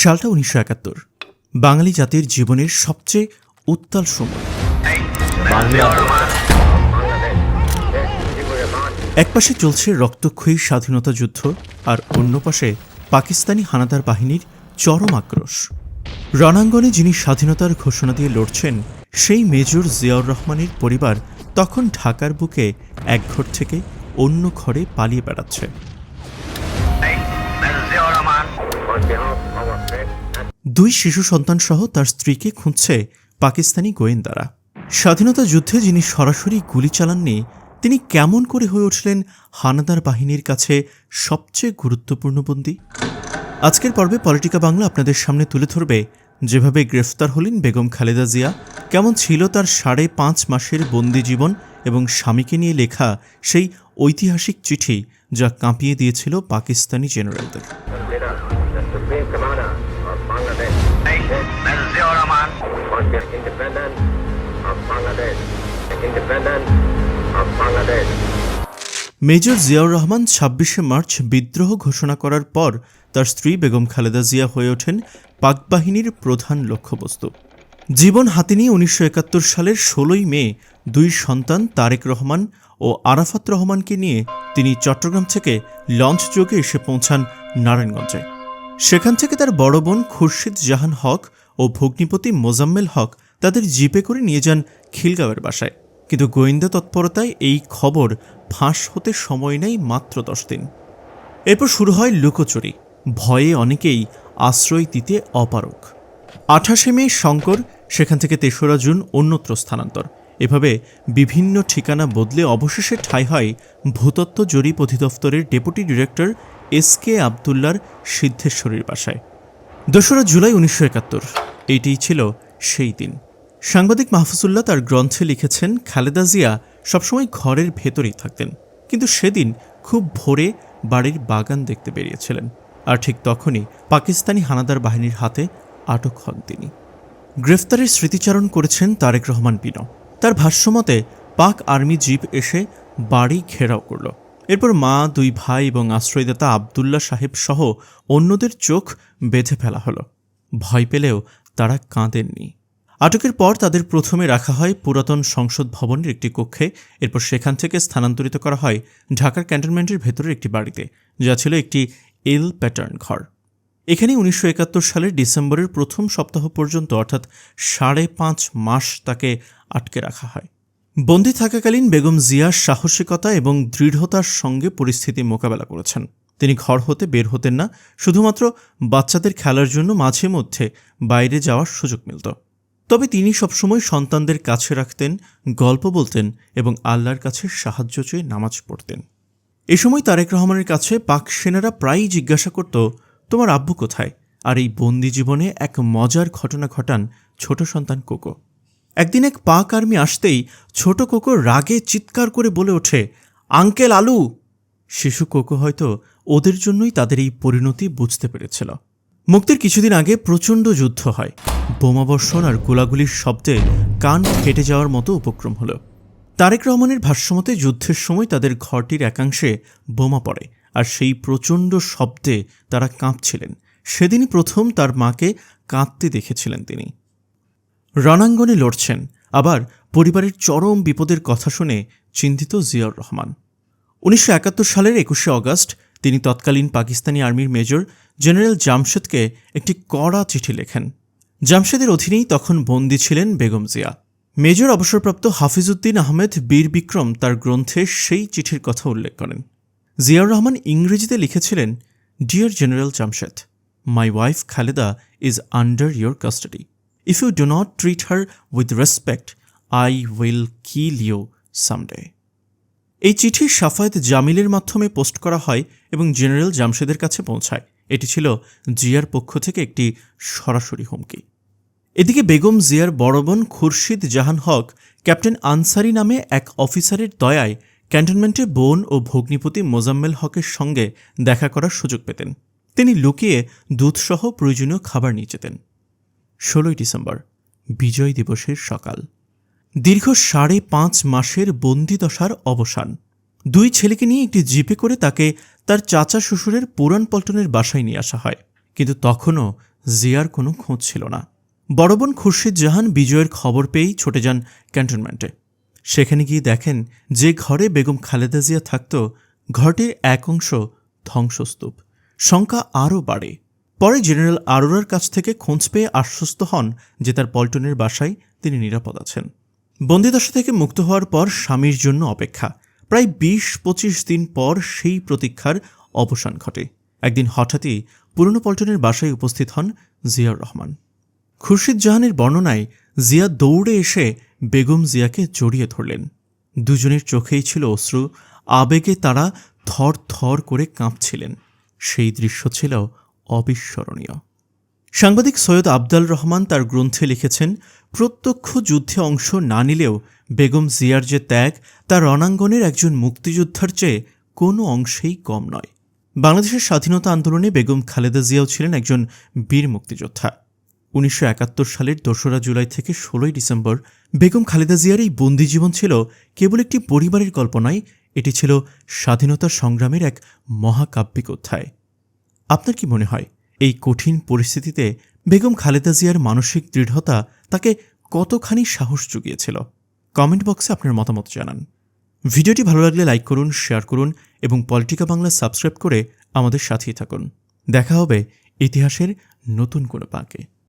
সালটা উনিশশো একাত্তর। বাঙালি জাতির জীবনের সবচেয়ে উত্তাল সময়। একপাশে চলছে রক্তক্ষয়ী স্বাধীনতা যুদ্ধ আর অন্য পাশে পাকিস্তানি হানাদার বাহিনীর চরম আক্রোশ। রণাঙ্গনে যিনি স্বাধীনতার ঘোষণা দিয়ে লড়ছেন, সেই মেজর জিয়াউর রহমানের পরিবার তখন ঢাকার বুকে এক ঘর থেকে অন্য ঘরে পালিয়ে বেড়াচ্ছে। দুই শিশু সন্তান সহ তার স্ত্রীকে খুঁজছে পাকিস্তানি গোয়েন্দারা। স্বাধীনতা যুদ্ধে যিনি সরাসরি গুলি চালাননি, তিনি কেমন করে হয়ে উঠলেন হানাদার বাহিনীর কাছে সবচেয়ে গুরুত্বপূর্ণ বন্দী? আজকের পর্বে পলিটিকা বাংলা আপনাদের সামনে তুলে ধরবে, যেভাবে গ্রেফতার হলেন বেগম খালেদা জিয়া, কেমন ছিল তার সাড়ে পাঁচ মাসের বন্দি জীবন এবং স্বামীকে নিয়ে লেখা সেই ঐতিহাসিক চিঠি যা কাঁপিয়ে দিয়েছিল পাকিস্তানি জেনারেলদের। The independence of Bangladesh, the independence of Bangladesh. Major Ziaur Rahman ছাব্বিশে মার্চ বিদ্রোহ ঘোষণা করার পর তার স্ত্রী বেগম খালেদা জিয়া হয়ে ওঠেন পাক বাহিনীর প্রধান লক্ষ্যবস্তু। জীবন হাতে নিয়ে উনিশশো একাত্তর সালের ষোলোই মে দুই সন্তান তারেক রহমান ও আরাফাত রহমানকে নিয়ে তিনি চট্টগ্রাম থেকে লঞ্চ যোগে এসে পৌঁছান নারায়ণগঞ্জে। সেখান থেকে তার বড় বোন খুরশিদ জাহান হক ও ভগ্নিপতি মোজাম্মেল হক তাদের জিপে করে নিয়ে যান খিলগাঁওয়ের বাসায়। কিন্তু গোয়েন্দা তৎপরতায় এই খবর ফাঁস হতে সময় নেই মাত্র দশ দিন। এরপর শুরু হয় লুকোচুরি। ভয়ে অনেকেই আশ্রয় দিতে অপারক আঠাশে মে শঙ্কর, সেখান থেকে তেসরা জুন অন্যত্র স্থানান্তর। এভাবে বিভিন্ন ঠিকানা বদলে অবশেষে ঠাঁই হয় ভূতত্ত্ব জরিপ অধিদপ্তরের ডেপুটি ডিরেক্টর এস কে আবদুল্লার সিদ্ধেশ্বরীর বাসায়। দোসরা জুলাই উনিশশো একাত্তর। এইটিই ছিল সেই দিন। সাংবাদিক মাহফুজুল্লাহ তার গ্রন্থে লিখেছেন, খালেদা জিয়া সবসময় ঘরের ভেতরেই থাকতেন, কিন্তু সেদিন খুব ভোরে বাড়ির বাগান দেখতে বেরিয়েছিলেন। আর ঠিক তখনই পাকিস্তানি হানাদার বাহিনীর হাতে আটক হন তিনি। গ্রেফতারের স্মৃতিচারণ করেছেন তারেক রহমান পিনো তার ভাষ্যমতে, পাক আর্মি জিপ এসে বাড়ি ঘেরাও করল। এরপর মা, দুই ভাই এবং আশ্রয়দাতা আবদুল্লাহ সাহেব সহ অন্যদের চোখ বেঁধে ফেলা হলো। ভয় পেলেও তারা কাঁদেননি। আটকের পর তাদের প্রথমে রাখা হয় পুরাতন সংসদ ভবনের একটি কক্ষে। এরপর সেখান থেকে স্থানান্তরিত করা হয় ঢাকার ক্যান্টনমেন্টের ভেতরের একটি বাড়িতে, যা ছিল একটি এল প্যাটার্ন ঘর। এখানে উনিশশো একাত্তর সালের ডিসেম্বরের প্রথম সপ্তাহ পর্যন্ত, অর্থাৎ সাড়ে পাঁচ মাস, তাকে আটকে রাখা হয়। বন্দি থাকাকালীন বেগম জিয়া সাহসিকতা এবং দৃঢ়তার সঙ্গে পরিস্থিতি মোকাবেলা করেছেন। তিনি ঘর হতে বের হতেন না, শুধুমাত্র বাচ্চাদের খেলার জন্য মাঝে মধ্যে বাইরে যাওয়ার সুযোগ মিলত। তবে তিনি সবসময় সন্তানদের কাছে রাখতেন, গল্প বলতেন এবং আল্লাহর কাছে সাহায্য চেয়ে নামাজ পড়তেন। এ সময় তারেক রহমানের কাছে পাক সেনারা প্রায়ই জিজ্ঞাসা করত, তোমার আব্বু কোথায়? আর এই বন্দি জীবনে এক মজার ঘটনা ঘটান ছোট সন্তান কোকো। একদিন এক পাক আর্মি আসতেই ছোট কোকো রাগে চিৎকার করে বলে ওঠে, আঙ্কেল আলু! শিশু কোকো হয়তো ওদের জন্যই তাদের এই পরিণতি বুঝতে পেরেছিল। মুক্তির কিছুদিন আগে প্রচণ্ড যুদ্ধ হয়। বোমাবর্ষণ আর গোলাগুলির শব্দে কান ফেটে যাওয়ার মতো উপক্রম হলো। তারেক রহমানের ভাষ্যমতে যুদ্ধের সময় তাদের ঘরটির একাংশে বোমা পড়ে আর সেই প্রচণ্ড শব্দে তারা কাঁপছিলেন। সেদিনই প্রথম তার মাকে কাঁদতে দেখেছিলেন তিনি। রণাঙ্গনে লড়ছেন। আবার পরিবারের চরম বিপদের কথা শুনে চিন্তিত জিয়াউর রহমান। উনিশশো একাত্তর সালের একুশে অগস্ট তিনি তৎকালীন পাকিস্তানি আর্মির মেজর জেনারেল জামশেদকে একটি কড়া চিঠি লেখেন। জামশেদের অধীনেই তখন বন্দী ছিলেন বেগম জিয়া। মেজর অবসরপ্রাপ্ত হাফিজউদ্দিন আহমেদ বীর বিক্রম তার গ্রন্থে সেই চিঠির কথা উল্লেখ করেন। জিয়াউর রহমান ইংরেজিতে লিখেছিলেন, dear general Jamshed, my wife Khaleda is under your custody. If you do not treat her with respect I will kill you someday এই চিঠি সাফায়েত জামিলের মাধ্যমে পোস্ট করা হয় এবং জেনারেল জামশেদের কাছে পৌঁছায়। এটি ছিল জিয়ার পক্ষ থেকে একটি সরাসরি হুমকি। এদিকে বেগম জিয়ার বড় বোন খুরশিদ জাহান হক, ক্যাপ্টেন আনসারি নামে এক অফিসারের দয়ায় ক্যান্টনমেন্টে বোন ও ভগ্নিপতি মোজাম্মেল হকের সঙ্গে দেখা করার সুযোগ পেতেন। তিনি লুকিয়ে দুধসহ প্রয়োজনীয় খাবার নিয়ে যেতেন। ষোলোই ডিসেম্বর, বিজয় দিবসের সকাল। দীর্ঘ সাড়ে পাঁচ মাসের বন্দিদশার অবসান। দুই ছেলেকে নিয়ে একটি জিপে করে তাকে তার চাচা শ্বশুরের পুরান পল্টনের বাসায় নিয়ে আসা হয়। কিন্তু তখনও জিয়ার কোনো খোঁজ ছিল না। বড় বোন খুরশিদ জাহান বিজয়ের খবর পেয়েই ছুটে যান ক্যান্টনমেন্টে। সেখানে গিয়ে দেখেন যে ঘরে বেগম খালেদা জিয়া থাকত, ঘরটির এক অংশ ধ্বংসস্তূপ। সংখ্যা আরও বাড়ে। পরে জেনারেল আরোরার কাছ থেকে খোঁজ পেয়ে আশ্বস্ত হন যে তার পল্টনের বাসায় তিনি নিরাপদ আছেন। বন্দিদশা থেকে মুক্ত হওয়ার পর স্বামীর জন্য অপেক্ষা। প্রায় বিশ পঁচিশ দিন পর সেই প্রতীক্ষার অবসান ঘটে। একদিন হঠাৎই পুরনো পল্টনের বাসায় উপস্থিত হন জিয়াউর রহমান। খুরশিদ জাহানের বর্ণনায় জিয়া দৌড়ে এসে বেগম জিয়াকে জড়িয়ে ধরলেন। দুজনের চোখেই ছিল অশ্রু, আবেগে তারা থর থর করে কাঁপছিলেন। সেই দৃশ্য ছিল অবিস্মরণীয়। সাংবাদিক সৈয়দ আবদাল রহমান তার গ্রন্থে লিখেছেন, প্রত্যক্ষ যুদ্ধে অংশ না নিলেও বেগম জিয়ার যে ত্যাগ, তা রণাঙ্গনের একজন মুক্তিযোদ্ধার চেয়ে কোনো অংশেই কম নয়। বাংলাদেশের স্বাধীনতা আন্দোলনে বেগম খালেদা জিয়াও ছিলেন একজন বীর মুক্তিযোদ্ধা। উনিশশো একাত্তর সালের দোসরা জুলাই থেকে ষোলোই ডিসেম্বর বেগম খালেদা জিয়ার এই বন্দি জীবন ছিল কেবল একটি পরিবারের কল্পনায় এটি ছিল স্বাধীনতা সংগ্রামের এক মহাকাব্যিক অধ্যায়। আপনার কি মনে হয় এই কঠিন পরিস্থিতিতে বেগম খালেদা জিয়ার মানসিক দৃঢ়তা তাকে কতখানি সাহস জুগিয়েছিল? কমেন্ট বক্সে আপনার মতামত জানান। ভিডিওটি ভালো লাগলে লাইক করুন, শেয়ার করুন এবং পলিটিকা বাংলা সাবস্ক্রাইব করে আমাদের সাথেই থাকুন। দেখা হবে ইতিহাসের নতুন কোনো পাকে।